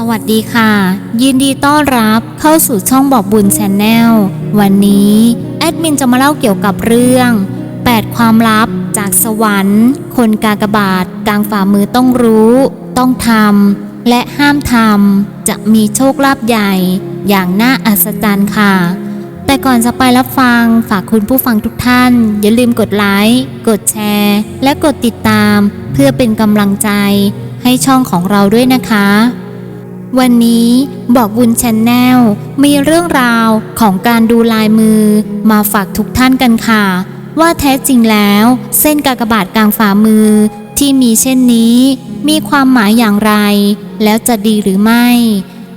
สวัสดีค่ะ ยินดีต้อนรับเข้าสู่ช่องบอกบุญชนแนลวันนี้แอดมินจะมาเล่าเกี่ยวกับเรื่อง 8 ความลับจากสวรรค์ คนกากบาทกลางฝ่ามือต้องรู้ ต้องทำและห้ามทำจะมีโชคลาภใหญ่ อย่างน่าอัศจรรย์ค่ะ แต่ก่อนจะไปรับฟังฝากคุณผู้ฟังทุกท่าน อย่าลืมกดไลค์กดแชร์ และกดติดตาม เพื่อเป็นกำลังใจให้ช่องของเราด้วยนะคะ วันนี้บอกบุญชนแนลมีเรื่องราวของการดูลายมือมาฝากทุกท่านกันค่ะ ว่าแท้จริงแล้ว เส้นกากบาทกลางฝ่ามือที่มีเช่นนี้ มีความหมายอย่างไร แล้วจะดีหรือไม่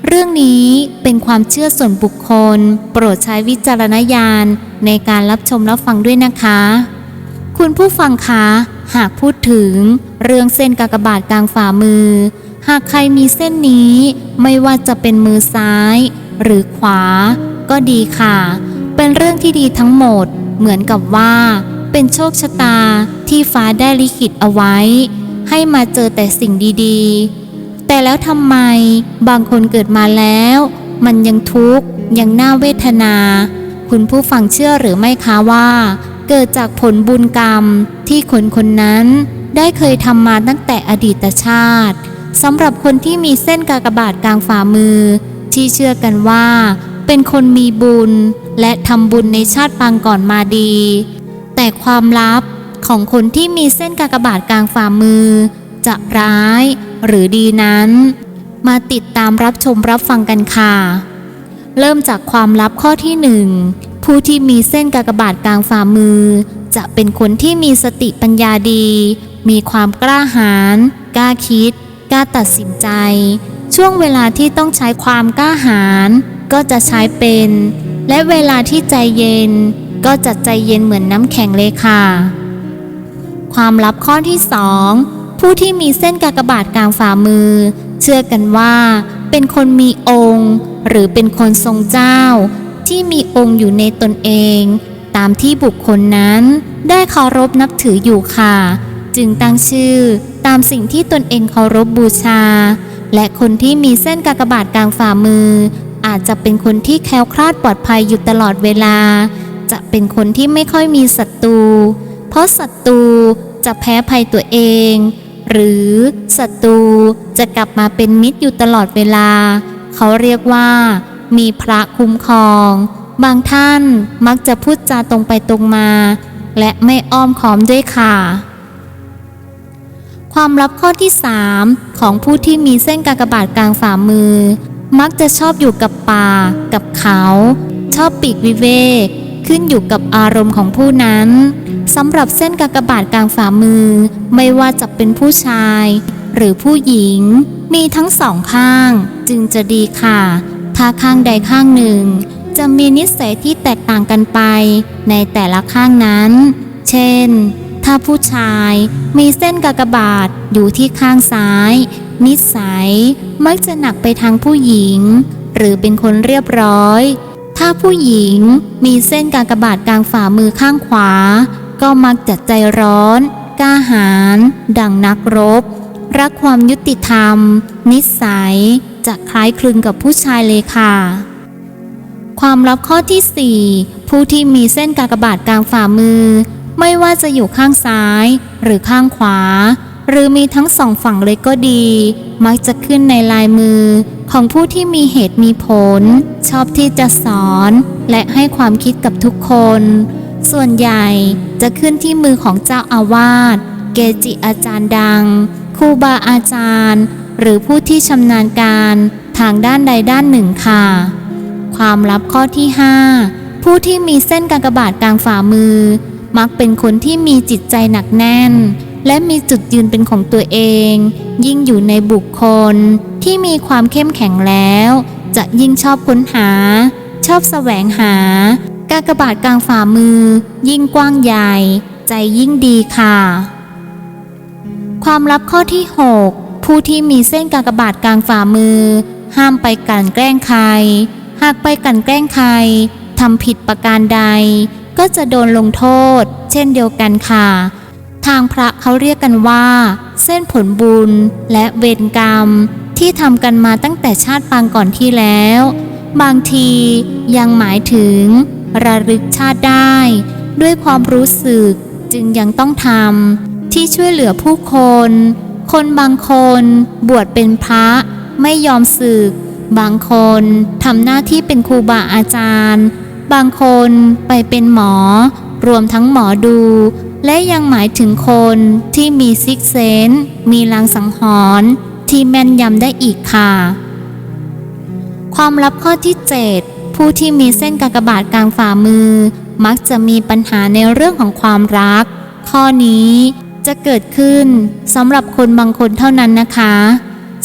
เรื่องนี้เป็นความเชื่อส่วนบุคคล โปรดใช้วิจารณญาณในการรับชมรับฟังด้วยนะคะ คุณผู้ฟังคะหากพูดถึงเรื่องเส้นกากบาทกลางฝ่ามือ หากใครมีเส้นนี้ไม่ว่าจะเป็นมือซ้าย หรือขวา ก็ดีค่ะ เป็นเรื่องที่ดีทั้งหมด เหมือนกับว่า เป็นโชคชะตาที่ฟ้าได้ลิขิตเอาไว้ ให้มาเจอแต่สิ่งดีๆ แต่แล้วทำไมบางคนเกิดมาแล้ว มันยังทุกข์ยังน่าเวทนา คุณผู้ฟังเชื่อหรือไม่คะว่า เกิดจากผลบุญกรรมที่คนคนนั้นได้เคยทำมาตั้งแต่อดีตชาติ สำหรับคนที่มีเส้นกากบาทกลางฝ่ามือ ที่เชื่อกันว่า เป็นคนมีบุญ และทำบุญในชาติปางก่อนมาดี แต่ความลับของคนที่มีเส้นกากบาทกลางฝ่ามือ จะร้ายหรือดีนั้น มาติดตามรับชมรับฟังกันค่ะ เริ่มจากความลับข้อที่หนึ่งผู้ที่มีเส้นกากบาทกลางฝ่ามือ จะเป็นคนที่มีสติปัญญาดี มีความกล้าหาญกล้าคิด กล้าตัดสินใจ ช่วงเวลาที่ต้องใช้ความกล้าหาญก็จะใช้เป็น และเวลาที่ใจเย็น ก็จะใจเย็นเหมือนน้ำแข็งเลยค่ะ ความลับข้อที่สองผู้ที่มีเส้นกากบาทกลางฝ่ามือ เชื่อกันว่า เป็นคนมีองค์ หรือเป็นคนทรงเจ้า ที่มีองค์อยู่ในตนเอง ตามที่บุคคลนั้นได้เคารพนับถืออยู่ค่ะ จึงตั้งชื่อ ตามสิ่งที่ตนเองเคารพบูชา และคนที่มีเส้นกากบาทกลางฝ่ามือ อาจจะเป็นคนที่แคล้วคลาดปลอดภัยอยู่ตลอดเวลา จะเป็นคนที่ไม่ค่อยมีศัตรู เพราะศัตรูจะแพ้ภัยตัวเอง หรือศัตรูจะกลับมาเป็นมิตรอยู่ตลอดเวลา เขาเรียกว่า มีพระคุ้มครอง บางท่านมักจะพูดจาตรงไปตรงมา และไม่อ้อมค้อมด้วยค่ะ ความลับข้อที่ 3 ของผู้ที่มีเส้นกากบาทกลางฝ่ามือ มักจะชอบอยู่กับป่า กับเขา ชอบปีกวิเวก ขึ้นอยู่กับอารมณ์ของผู้นั้นสำหรับเส้นกากบาทกลางฝ่ามือ ไม่ว่าจะเป็นผู้ชาย หรือผู้หญิง มีทั้งสองข้าง จึงจะดีค่ะ ถ้าข้างใดข้างหนึ่ง จะมีนิสัยที่แตกต่างกันไป ในแต่ละข้างนั้น เช่น ถ้าผู้ชายมีเส้นกากบาทอยู่ที่ข้างซ้าย นิสัยมักจะหนักไปทางผู้หญิง หรือเป็นคนเรียบร้อย ถ้าผู้หญิงมีเส้นกากบาทกลางฝ่ามือข้างขวา ก็มักจะใจร้อน กล้าหาญดังนักรบ รักความยุติธรรม นิสัยจะคล้ายคลึงกับผู้ชายเลยค่ะ ความลับข้อที่ 4 ผู้ที่มีเส้นกากบาทกลางฝ่ามือ ไม่ว่าจะอยู่ข้างซ้ายหรือข้างขวา หรือมีทั้งสองฝั่งเลยก็ดี มักจะขึ้นในลายมือของผู้ที่มีเหตุมีผล ชอบที่จะสอนและให้ความคิดกับทุกคน ส่วนใหญ่จะขึ้นที่มือของเจ้าอาวาสเกจิอาจารย์ดังครูบาอาจารย์ หรือผู้ที่ชำนาญการทางด้านใดด้านหนึ่งค่ะ ความลับข้อที่ 5 ผู้ที่มีเส้นกากบาทกลางฝ่ามือ มักเป็นคนที่มีจิตใจหนักแน่น และมีจุดยืนเป็นของตัวเอง ยิ่งอยู่ในบุคคลที่มีความเข้มแข็งแล้ว จะยิ่งชอบค้นหา ชอบแสวงหา กากบาทกลางฝ่ามือ ยิ่งกว้างใหญ่ ใจยิ่งดีค่ะ ความลับข้อที่ 6 ผู้ที่มีเส้นกากบาทกลางฝ่ามือ ห้ามไปกลั่นแกล้งใคร หากไปกลั่นแกล้งใครทำผิดประการใด ก็จะโดนลงโทษ เช่นเดียวกันค่ะ ทางพระเขาเรียกกันว่า เส้นผลบุญและเวรกรรม ที่ทำกันมาตั้งแต่ชาติปางก่อนที่แล้ว บางทียังหมายถึง ระลึกชาติได้ ด้วยความรู้สึกจึงยังต้องทำที่ช่วยเหลือผู้คน คนบางคนบวชเป็นพระไม่ยอมสึก บางคนทำหน้าที่เป็นครูบาอาจารย์ บางคนไปเป็นหมอ รวมทั้งหมอดู และยังหมายถึงคนที่มีซิกเซนส์มีลางสังหรณ์ที่แม่นยำได้อีกค่ะ ความลับข้อที่ 7 ผู้ที่มีเส้นกากบาทกลางฝ่ามือ มักจะมีปัญหาในเรื่องของความรัก ข้อนี้จะเกิดขึ้นสำหรับคนบางคนเท่านั้นนะคะ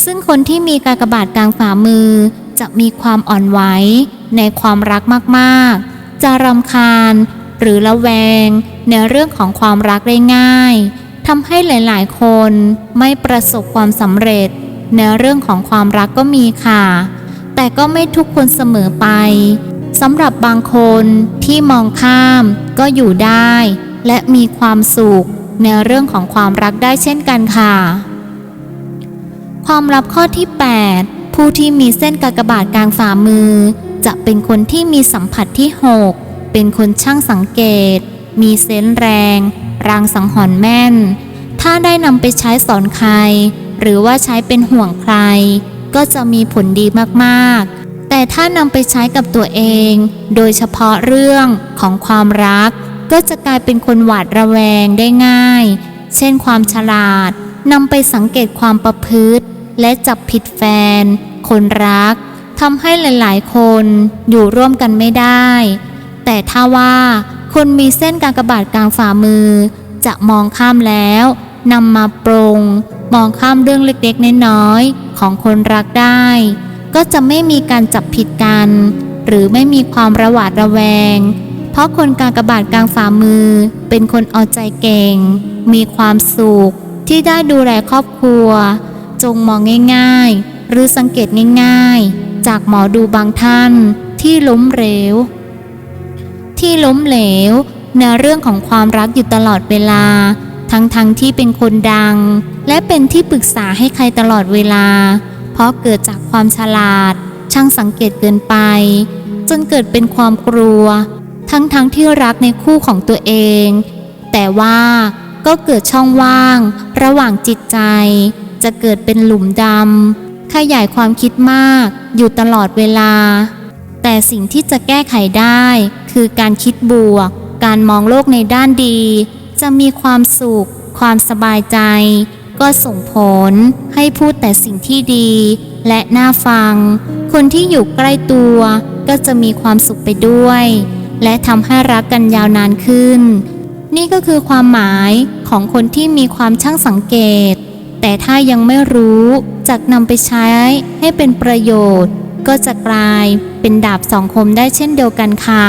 ซึ่งคนที่มีกากบาทกลางฝ่ามือจะมีความอ่อนไหว ในความรักมากๆ จะรำคาญหรือละแวงในเรื่องของความรักได้ง่ายทำให้หลายๆ คนไม่ประสบความสำเร็จ ในเรื่องของความรักก็มีค่ะ แต่ก็ไม่ทุกคนเสมอไปสำหรับบางคนที่มองข้ามก็อยู่ได้ และมีความสุขในเรื่องของความรักได้เช่นกันค่ะ ความลับข้อที่ 8 ผู้ที่มีเส้นกากบาทกลางฝ่ามือ จะเป็นคนที่มีสัมผัสที่6เป็นคนช่างสังเกต มีเซนส์แรง รางสังหรณ์แม่น ถ้าได้นำไปใช้สอนใคร หรือว่าใช้เป็นห่วงใคร ก็จะมีผลดีมากๆ แต่ถ้านำไปใช้กับตัวเอง โดยเฉพาะเรื่องของความรัก ก็จะกลายเป็นคนหวาดระแวงได้ง่าย เช่นความฉลาดนำไปสังเกตความประพฤติ และจับผิดแฟน คนรัก ทำให้หลาย ๆ คนอยู่ร่วมกันไม่ได้ แต่ถ้าว่าคนมีเส้นการกระบาทกลางฝ่ามือ จะมองข้ามแล้วนำมาปรงมองข้ามเรื่องเล็กๆ น้อยๆ ของคนรักได้ ก็จะไม่มีการจับผิดกัน หรือไม่มีความระหวาดระแวง เพราะคนการกระบาทกลางฝ่ามือ เป็นคนเอาใจเก่ง มีความสุขที่ได้ดูแลครอบครัว จงมองง่าย ๆ หรือสังเกตง่าย ๆ จากหมอดูบางท่านที่ล้มเหลว ที่ล้มเหลวในเรื่องของความรักอยู่ตลอดเวลา ทั้งๆทที่เป็นคนดัง และเป็นที่ปรึกษาให้ใครตลอดเวลา เพราะเกิดจากความฉลาด ช่างสังเกตเกินไป จนเกิดเป็นความกลัว ทั้งๆทที่รักในคู่ของตัวเอง แต่ว่าก็เกิดช่องว่าง ระหว่างจิตใจ จะเกิดเป็นหลุมดำ ขยายความคิดมากอยู่ตลอดเวลา แต่สิ่งที่จะแก้ไขได้ คือการคิดบวก การมองโลกในด้านดี จะมีความสุข ความสบายใจ ก็ส่งผลให้พูดแต่สิ่งที่ดี และน่าฟัง คนที่อยู่ใกล้ตัวก็จะมีความสุขไปด้วย และทำให้รักกันยาวนานขึ้น นี่ก็คือความหมายของคนที่มีความช่างสังเกต แต่ถ้ายังไม่รู้จักนำไปใช้ให้เป็นประโยชน์ ก็จะกลายเป็นดาบสองคมได้เช่นเดียวกันค่ะ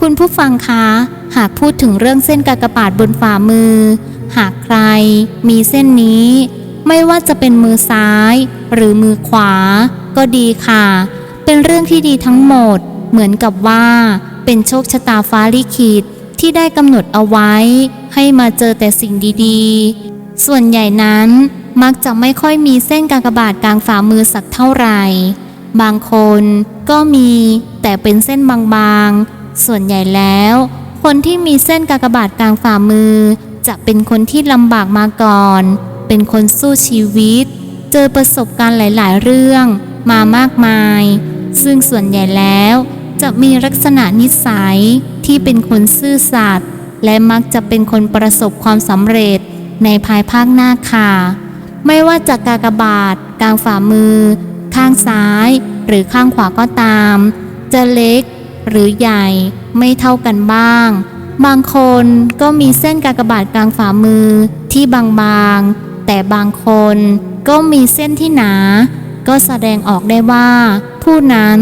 คุณผู้ฟังคะ หากพูดถึงเรื่องเส้นกากบาทบนฝ่ามือ หากใครมีเส้นนี้ ไม่ว่าจะเป็นมือซ้าย หรือมือขวา ก็ดีค่ะ เป็นเรื่องที่ดีทั้งหมด เหมือนกับว่า เป็นโชคชะตาฟ้าลิขิตที่ได้กำหนดเอาไว้ ให้มาเจอแต่สิ่งดีๆ ส่วนใหญ่นั้นมักจะไม่ค่อยมีเส้นกากบาทกลางฝ่ามือสักเท่าไหร่ บางคนก็มีแต่เป็นเส้นบางๆ ส่วนใหญ่แล้ว คนที่มีเส้นกากบาทกลางฝ่ามือ จะเป็นคนที่ลำบากมาก่อน เป็นคนสู้ชีวิต เจอประสบการณ์หลายๆ เรื่องมามากมาย ซึ่งส่วนใหญ่แล้วจะมีลักษณะนิสัยที่เป็นคนซื่อสัตย์และมักจะเป็นคนประสบความสำเร็จ ในภายภาคหน้าค่ะ ไม่ว่าจะกากบาทกลางฝ่ามือ ข้างซ้าย หรือข้างขวาก็ตาม จะเล็ก หรือใหญ่ไม่เท่ากันบ้าง บางคนก็มีเส้นกากบาทกลางฝ่ามือที่บางๆ แต่บางคนก็มีเส้นที่หนา ก็แสดงออกได้ว่า ผู้นั้น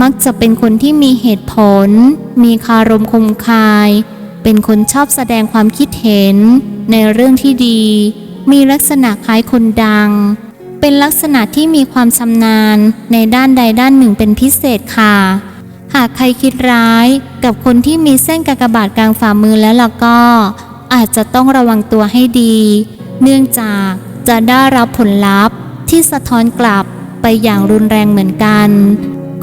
มักจะเป็นคนที่มีเหตุผล มีคารมคมคาย เป็นคนชอบแสดงความคิดเห็น ในเรื่องที่ดี มีลักษณะคล้ายคนดัง เป็นลักษณะที่มีความชำนาญในด้านใดด้านหนึ่งเป็นพิเศษค่ะ หากใครคิดร้ายกับคนที่มีเส้นกากบาทกลางฝ่ามือแล้วล่ะก็ อาจจะต้องระวังตัวให้ดี เนื่องจากจะได้รับผลลัพธ์ที่สะท้อนกลับไปอย่างรุนแรงเหมือนกัน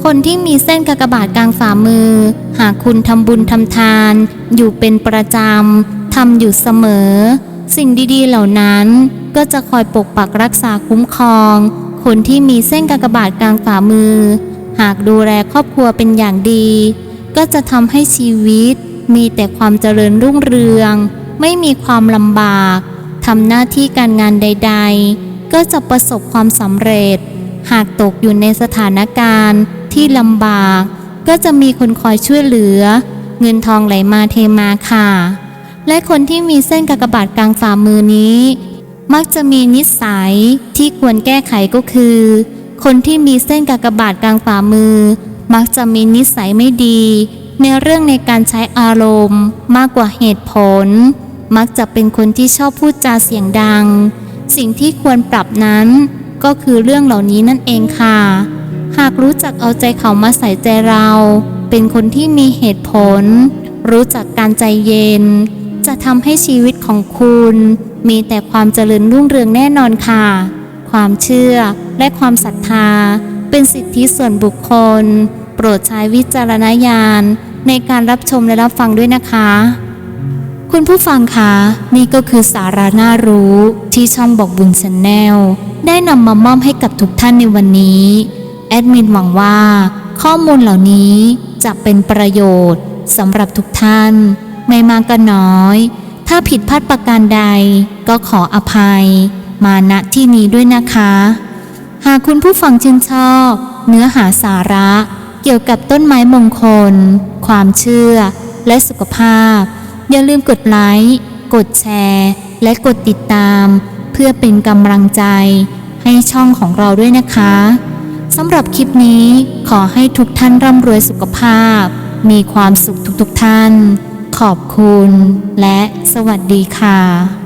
คนที่มีเส้นกากบาทกลางฝ่ามือ หากคุณทำบุญทำทาน อยู่เป็นประจำ ทำอยู่เสมอ สิ่งดี ๆ เหล่านั้นก็จะคอยปกปักรักษาคุ้มครอง คนที่มีเส้นกากบาทกลางฝ่ามือ หากดูแลครอบครัวเป็นอย่างดี ก็จะทำให้ชีวิต มีแต่ความเจริญรุ่งเรือง ไม่มีความลำบากทำหน้าที่การงานใด ๆ ก็จะประสบความสำเร็จ หากตกอยู่ในสถานการณ์ที่ลำบาก ก็จะมีคนคอยช่วยเหลือ เงินทองไหลมาเทมาค่ะ และคนที่มีเส้นกากบาทกลางฝ่ามือนี้ มักจะมีนิสัยที่ควรแก้ไขก็คือ คนที่มีเส้นกากบาทกลางฝ่ามือ มักจะมีนิสัยไม่ดี ในเรื่องในการใช้อารมณ์ มากกว่าเหตุผล มักจะเป็นคนที่ชอบพูดจาเสียงดัง สิ่งที่ควรปรับนั้น ก็คือเรื่องเหล่านี้นั่นเองค่ะ หากรู้จักเอาใจเขามาใส่ใจเรา เป็นคนที่มีเหตุผล รู้จักการใจเย็น จะทำให้ชีวิตของคุณ มีแต่ความเจริญรุ่งเรืองแน่นอนค่ะ ความเชื่อและความศรัทธา เป็นสิทธิส่วนบุคคล โปรดใช้วิจารณญาณ ในการรับชมและรับฟังด้วยนะคะ คุณผู้ฟังคะนี่ก็คือสาระน่ารู้ที่ช่องบอกบุญชนแนลได้นำมามอบให้กับทุกท่านในวันนี้แอดมินหวังว่า ข้อมูลเหล่านี้จะเป็นประโยชน์สำหรับทุกท่าน ไม่มากก็น้อย ถ้าผิดพลาดประการใด ก็ขออภัย มาณที่นี้ด้วยนะคะ หากคุณผู้ฟังชื่นชอบ เนื้อหาสาระเกี่ยวกับต้นไม้มงคล ความเชื่อ และสุขภาพ อย่าลืมกดไลค์กดแชร์ และกดติดตาม เพื่อเป็นกำลังใจ ให้ช่องของเราด้วยนะคะสำหรับคลิปนี้ขอให้ทุกท่านร่ำรวยสุขภาพ มีความสุขทุกๆท่าน ขอบคุณและสวัสดีค่ะ